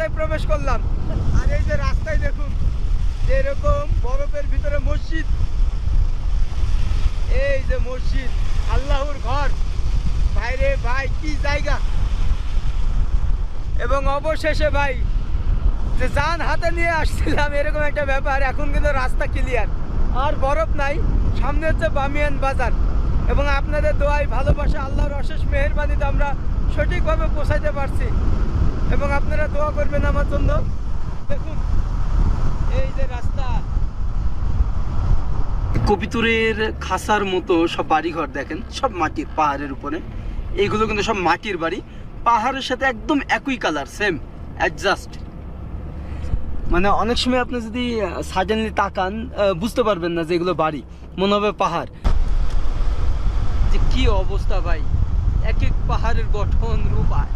রাস্তায় প্রবেশ করলাম। আর এই যে রাস্তায় দেখুন এরকম বরফের ভিতরে মসজিদ। এই যে মসজিদ, আল্লাহর ঘর। বাইরে ভাই, কি জায়গা। এবং অবশেষে ভাই, যে যান হাতে নিয়ে আসছিলাম, এরকম একটা ব্যাপার। এখন কিন্তু রাস্তা ক্লিয়ার আর বরফ নাই, সামনে হচ্ছে বামিয়ান বাজার। এবং আপনাদের দোয়াই ভালোবাসা, আল্লাহর অশেষ মেহরবানিতে আমরা সঠিকভাবে পৌঁছাইতে পারছি। এবং আপনারা দোয়া করবেন আমার জন্য। দেখুন, এই যে রাস্তা। কবিতুরের খাসার মতো সব বাড়িঘর দেখেন, সব মাটির পাহাড়ের উপরে। এইগুলো কিন্তু সব মাটির বাড়ি। পাহাড়ের সাথে একদম একই কালার সেম অ্যাডজাস্ট মানে অনেক সময় আপনি যদি সাডেনলি তাকান বুঝতে পারবেন না যে এগুলো বাড়ি। মনে হবে পাহাড়। যে কি অবস্থা ভাই। এক এক পাহাড়ের গঠন, রূপ আর